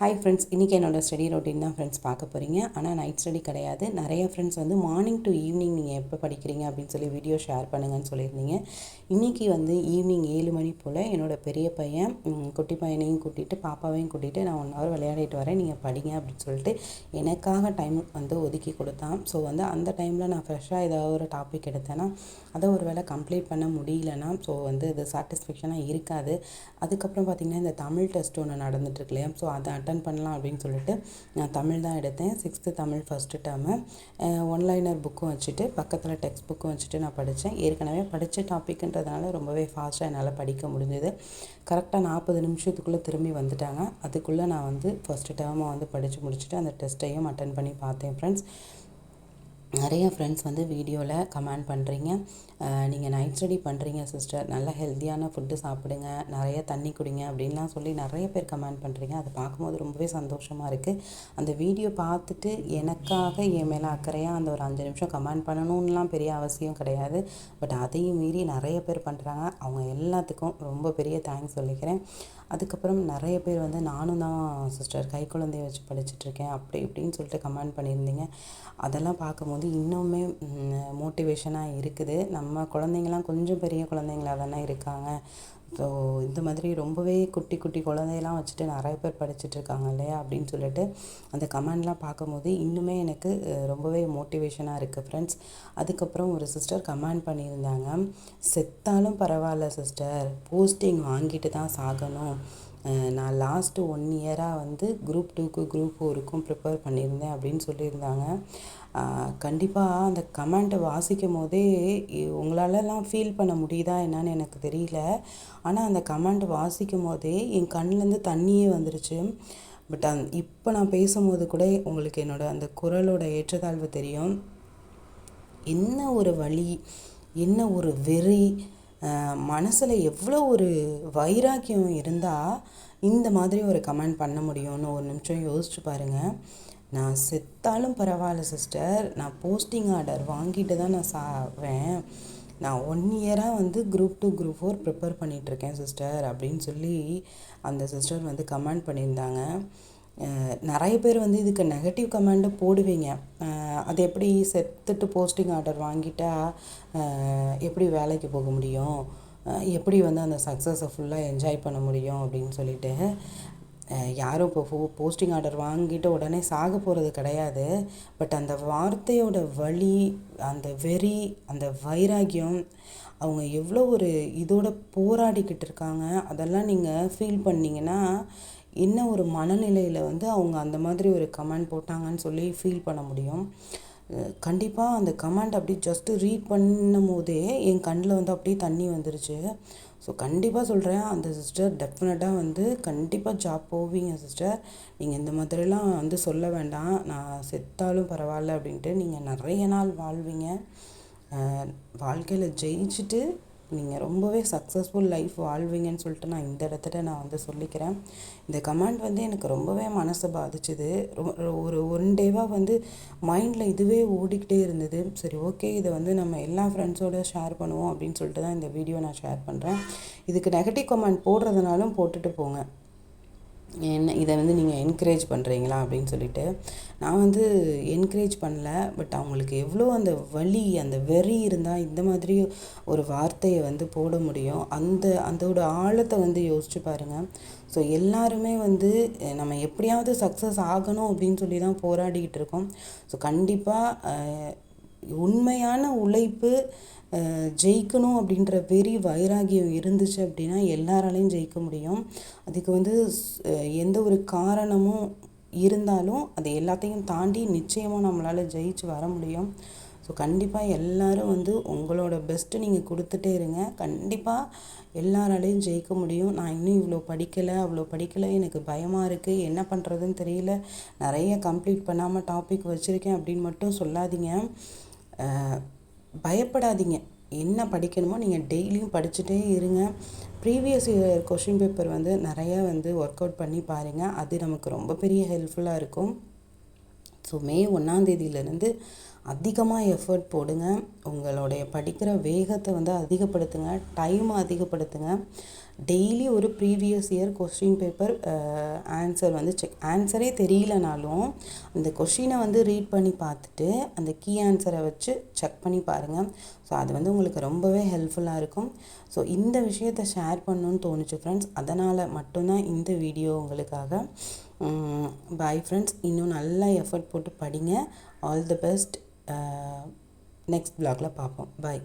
Hi friends இன்றைக்கி என்னோடய study routine தான் ஃப்ரெண்ட்ஸ் பார்க்க போகிறீங்க ஆனால் நைட் ஸ்டடி கிடையாது. நிறைய ஃப்ரெண்ட்ஸ் வந்து மார்னிங் டு ஈவினிங் நீங்கள் எப்போ படிக்கிறீங்க அப்படின்னு சொல்லி வீடியோ ஷேர் பண்ணுங்கன்னு சொல்லியிருந்தீங்க. இன்றைக்கி வந்து ஈவினிங் ஏழு மணி போல் என்னோடய பெரிய பையன் குட்டி பையனையும் கூட்டிகிட்டு பாப்பாவையும் கூட்டிகிட்டு நான் ஒன் ஹவர் விளையாடிட்டு வரேன். நீங்கள் படிங்க அப்படின்னு சொல்லிட்டு எனக்காக டைம் வந்து ஒதுக்கி கொடுத்தான். ஸோ வந்து அந்த டைமில் நான் ஃப்ரெஷ்ஷாக ஏதாவது ஒரு டாபிக் எடுத்தேன்னா அதை ஒரு வேளை கம்ப்ளீட் பண்ண முடியலன்னா ஸோ வந்து இது சாட்டிஸ்ஃபேக்ஷனாக இருக்காது. அதுக்கப்புறம் பார்த்திங்கன்னா இந்த தமிழ் டெஸ்ட் ஒன்று நடந்துட்டுருக்கு இல்லையா? ஸோ அதை அட்டன் பண்ணலாம் அப்படின்னு சொல்லிட்டு நான் தமிழ் தான் எடுத்தேன். Sixth Tamil first term oneliner புக்கும் வச்சுட்டு பக்கத்தில் டெக்ஸ்ட் புக்கும் வச்சுட்டு நான் படித்தேன் ஏற்கனவே படித்த டாப்பிக்ன்றதுனால ரொம்பவே ஃபாஸ்ட்டாக என்னால் படிக்க முடிஞ்சது. கரெக்டாக நாற்பது நிமிஷத்துக்குள்ளே திரும்பி வந்துட்டாங்க. அதுக்குள்ளே நான் வந்து ஃபஸ்ட்டு டேர்மை வந்து படித்து முடிச்சுட்டு அந்த டெஸ்ட்டையும் அட்டன் பண்ணி பார்த்தேன் ஃப்ரெண்ட்ஸ் நிறைய ஃப்ரெண்ட்ஸ் வந்து வீடியோவில் கமெண்ட் பண்ணுறீங்க நீங்கள் நைட் ஸ்டடி பண்ணுறீங்க சிஸ்டர் நல்ல ஹெல்த்தியான ஃபுட்டு சாப்பிடுங்க. நிறைய தண்ணி குடிங்க அப்படின்லாம் சொல்லி நிறைய பேர் கமெண்ட் பண்ணுறீங்க அதை பார்க்கும்போது ரொம்பவே சந்தோஷமாக இருக்குது அந்த வீடியோ பார்த்துட்டு எனக்காக என் மேலே அக்கறையாக அந்த ஒரு அஞ்சு நிமிஷம் கமெண்ட் பண்ணணும்லாம் பெரிய அவசியம் கிடையாது. பட் அதையும் மீறி நிறைய பேர் பண்ணுறாங்க அவங்க எல்லாத்துக்கும் ரொம்ப பெரிய தேங்க்ஸ் சொல்லிக்கிறேன். அதுக்கப்புறம் நிறைய பேர் வந்து நானும் தான் சிஸ்டர் கை குழந்தைய வச்சு படிச்சுட்ருக்கேன் அப்படி இப்படின்னு சொல்லிட்டு கமெண்ட் பண்ணியிருந்தீங்க. அதெல்லாம் பார்க்கும்போது வந்து இன்னுமே மோட்டிவேஷனாக இருக்குது. நம்ம குழந்தைங்களாம் கொஞ்சம் பெரிய குழந்தைங்களா தானே இருக்காங்க. ஸோ இந்த மாதிரி ரொம்பவே குட்டி குட்டி குழந்தையெல்லாம் வச்சுட்டு நிறைய பேர் படிச்சுட்டு இருக்காங்க இல்லையா? அப்படின்னு சொல்லிட்டு அந்த கமெண்ட்லாம் பார்க்கும்போது இன்னுமே எனக்கு ரொம்பவே மோட்டிவேஷனாக இருக்குது ஃப்ரெண்ட்ஸ். அதுக்கப்புறம் ஒரு சிஸ்டர் கமெண்ட் பண்ணியிருந்தாங்க செத்தாலும் பரவாயில்ல சிஸ்டர் போஸ்டிங் வாங்கிட்டு தான் சாகணும். நான் லாஸ்ட்டு ஒன் இயராக வந்து குரூப் டூக்கு குரூப் ஃபோருக்கும் ப்ரிப்பேர் பண்ணியிருந்தேன் அப்படின்னு சொல்லியிருந்தாங்க. கண்டிப்பாக அந்த கமெண்ட்டை வாசிக்கும் போதே உங்களாலலாம் ஃபீல் பண்ண முடியுதா என்னன்னு எனக்கு தெரியல. ஆனால் அந்த கமெண்ட் வாசிக்கும் போதே என் கண்ணுலேருந்து தண்ணியே வந்துருச்சு. பட் அந் இப்போ நான் பேசும்போது கூட உங்களுக்கு என்னோட அந்த குரலோட ஏற்றத்தாழ்வு தெரியும். என்ன ஒரு வழி என்ன ஒரு வெறி மனசில் எவ்வளோ ஒரு வைராக்கியம் இருந்தால் இந்த மாதிரி ஒரு கமெண்ட் பண்ண முடியும்னு ஒரு நிமிஷம் யோசிச்சு பாருங்கள் நான் செத்தாலும் பரவாயில்ல சிஸ்டர். நான் போஸ்டிங் ஆர்டர் வாங்கிட்டு தான் நான் சாவேன். நான் ஒன் இயராக வந்து group two group four prepare பண்ணிகிட்ருக்கேன் சிஸ்டர் அப்படின்னு சொல்லி அந்த சிஸ்டர் வந்து கமெண்ட் பண்ணியிருந்தாங்க. நிறைய பேர் வந்து இதுக்கு நெகட்டிவ் கமெண்ட்டு போடுவீங்க. அது எப்படி செத்துட்டு போஸ்டிங் ஆர்டர் வாங்கிட்டா எப்படி வேலைக்கு போக முடியும்? எப்படி வந்து அந்த சக்ஸஸை ஃபுல்லாக என்ஜாய் பண்ண முடியும் அப்படின்னு சொல்லிட்டு யாரும் இப்போ போ போஸ்டிங் ஆர்டர் வாங்கிட்டு உடனே சாக போகிறது கிடையாது. பட் அந்த வார்த்தையோட வலி அந்த வெறி அந்த வைராக்கியம் அவங்க எவ்வளோ ஒரு இதோட போராடிக்கிட்டு இருக்காங்க அதெல்லாம் நீங்கள் ஃபீல் பண்ணிங்கன்னா என்ன ஒரு மனநிலையில் வந்து அவங்க அந்த மாதிரி ஒரு கமெண்ட் போட்டாங்கன்னு சொல்லி ஃபீல் பண்ண முடியும். கண்டிப்பாக அந்த கமெண்ட் அப்படி ஜஸ்ட்டு ரீட் பண்ணும் போதே என் கண்ணில் வந்து அப்படியே தண்ணி வந்துருச்சு. ஸோ கண்டிப்பாக சொல்கிறேன் அந்த சிஸ்டர் டெஃபினட்டாக வந்து கண்டிப்பாக ஜாப் போவீங்க சிஸ்டர் நீங்கள் இந்த மாதிரிலாம் வந்து சொல்ல வேண்டாம். நான் செத்தாலும் பரவாயில்ல அப்படின்ட்டு நீங்கள் நிறைய நாள் வாழ்வீங்க. வாழ்க்கையில் ஜெயிச்சுட்டு நீங்கள் ரொம்பவே சக்ஸஸ்ஃபுல் லைஃப் வாழ்வீங்கன்னு சொல்லிட்டு நான் இந்த இடத்துல நான் வந்து சொல்லிக்கிறேன். இந்த கமெண்ட் வந்து எனக்கு ரொம்பவே மனசை பாதிச்சுது. ரொ- ரொ- ஒரு ஒன் டேவாக வந்து மைண்டில் இதுவே ஓடிக்கிட்டே இருந்தது. சரி ஓகே இதை வந்து நம்ம எல்லா ஃப்ரெண்ட்ஸோடு ஷேர் பண்ணுவோம் அப்படின்னு சொல்லிட்டு தான் இந்த வீடியோ நான் ஷேர் பண்ணுறேன் இதுக்கு நெகட்டிவ் கமெண்ட் போடுறதுனாலும் போட்டுட்டு போங்க. என்ன இதை வந்து நீங்கள் என்கரேஜ் பண்ணுறீங்களா அப்படின்னு சொல்லிட்டு நான் வந்து என்கரேஜ் பண்ணல பட் அவங்களுக்கு எவ்வளோ அந்த வலி அந்த வெறி இருந்தால் இந்த மாதிரி ஒரு வார்த்தையை வந்து போட முடியும். அந்த அதோட ஆழத்தை வந்து யோசிச்சு பாருங்கள் ஸோ எல்லாருமே வந்து நம்ம எப்படியாவது சக்ஸஸ் ஆகணும் அப்படின்னு சொல்லி தான் போராடிக்கிட்டு இருக்கோம். ஸோ கண்டிப்பாக உண்மையான உழைப்பு ஜெயிக்கணும் அப்படின்ற வெறி வைராகியம் இருந்துச்சு அப்படின்னா எல்லாராலையும் ஜெயிக்க முடியும். அதுக்கு வந்து எந்த ஒரு காரணமும் இருந்தாலும் அது எல்லாத்தையும் தாண்டி நிச்சயமாக நம்மளால் ஜெயிச்சு வர முடியும். ஸோ கண்டிப்பாக எல்லாரும் வந்து உங்களோட பெஸ்ட்டு நீங்கள் கொடுத்துட்டே இருங்க. கண்டிப்பாக எல்லாராலையும் ஜெயிக்க முடியும். நான் இன்னும் இவ்வளோ படிக்கலை அவ்வளோ படிக்கலை எனக்கு பயமாக இருக்குது என்ன பண்ணுறதுன்னு தெரியல. நிறைய கம்ப்ளீட் பண்ணாமல் டாபிக் வச்சுருக்கேன் அப்படின்னு மட்டும் சொல்லாதீங்க. பயப்படாதீங்க. என்ன படிக்கணுமோ நீங்கள் டெய்லியும் படிச்சுட்டே இருங்க. ப்ரீவியஸ் இயர் கொஷின் பேப்பர் வந்து நிறையா வந்து ஒர்க் அவுட் பண்ணி பாருங்கள் அது நமக்கு ரொம்ப பெரிய ஹெல்ப்ஃபுல்லாக இருக்கும். ஸோ மே ஒன்றாந்தேதியிலேருந்து அதிகமாக எஃபர்ட் போடுங்க. உங்களுடைய படிக்கிற வேகத்தை வந்து அதிகப்படுத்துங்க. டைமை அதிகப்படுத்துங்க. டெய்லி ஒரு previous year question paper answer வந்து செக் ஆன்சரே தெரியலனாலும் அந்த கொஷினை வந்து ரீட் பண்ணி பார்த்துட்டு அந்த கீ ஆன்சரை வச்சு செக் பண்ணி பாருங்கள் ஸோ அது வந்து உங்களுக்கு ரொம்பவே ஹெல்ப்ஃபுல்லாக இருக்கும். ஸோ இந்த விஷயத்தை ஷேர் பண்ணணுன்னு தோணுச்சு ஃப்ரெண்ட்ஸ் அதனால் மட்டும்தான் இந்த வீடியோ உங்களுக்காக. பாய் ஃப்ரெண்ட்ஸ் இன்னும் நல்லா எஃபர்ட் போட்டு படிங்க. ஆல் தி பெஸ்ட் நெக்ஸ்ட் ப்ளாகில் பார்ப்போம் பாய்